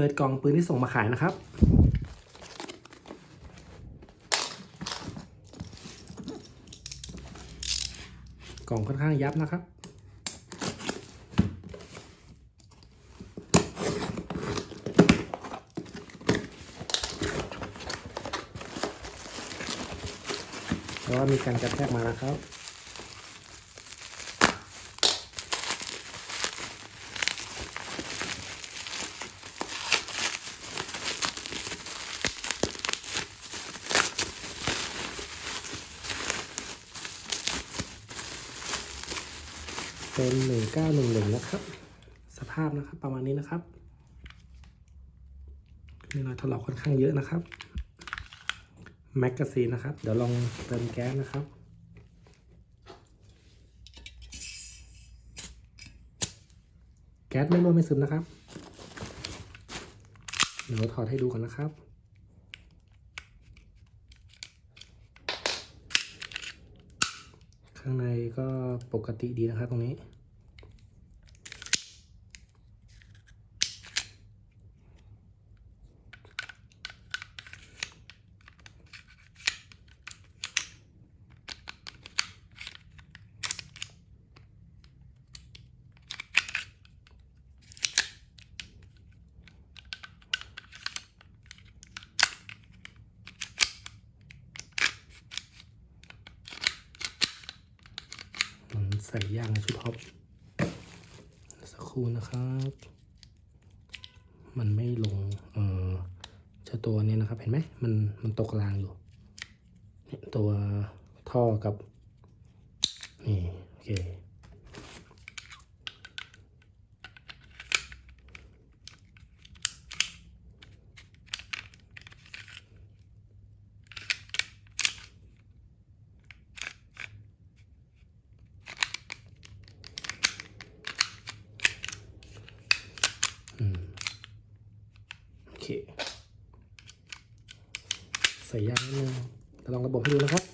เปิดกล่องปืนที่ส่งมาขายนะครับ กล่องค่อนข้างยับนะครับ เพราะว่ามีการกระแทกมานะครับ เป็นหนึ่งเก้าหนึ่งหนึ่งนะครับ สภาพนะครับประมาณนี้นะครับ มีรอยถลอกค่อนข้างเยอะนะครับ แมกกาซีนนะครับ เดี๋ยวลองเติมแก๊สนะครับแก๊สไม่รั่วไม่ซึมนะครับ เดี๋ยวถอดให้ดูกันนะครับ ข้างในก็ปกติดีนะครับตรงนี้ ใส่ยางนะชุดฮอปสักครู่นะครับ มันไม่ลง เออเจ้าตัวนี้นะครับ เห็นไหมมันมันตกรางอยู่เนี่ยตัวท่อกับ นี่ โอเค ใส่ยางนิดนึงลองระบบให้ดูนะครับ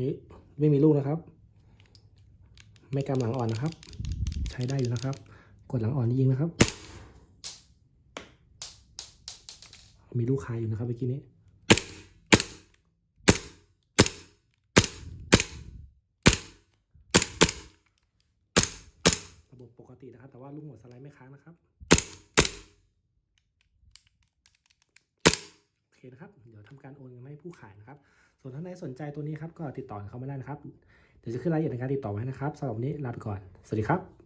นี่ไม่มีลูกนะครับ ไม่กำหลังอ่อนนะครับ ใช้ได้อยู่นะครับ กดหลังอ่อนยิงนะครับ มีลูกคายอยู่นะครับเมื่อกี้นี้ระบบปกตินะครับ แต่ว่าลูกหัวสไลด์ไม่ค้างนะครับ โอเค นะครับ เดี๋ยวทำการโอนเงินให้ผู้ขายนะครับ ส่วนท่านใดสนใจตัวนี้ครับก็ติดต่อเขามาได้นะครับ เดี๋ยวจะขึ้นรายละเอียดในการติดต่อไว้นะครับสำหรับวันนี้ลาไปก่อน สวัสดีครับ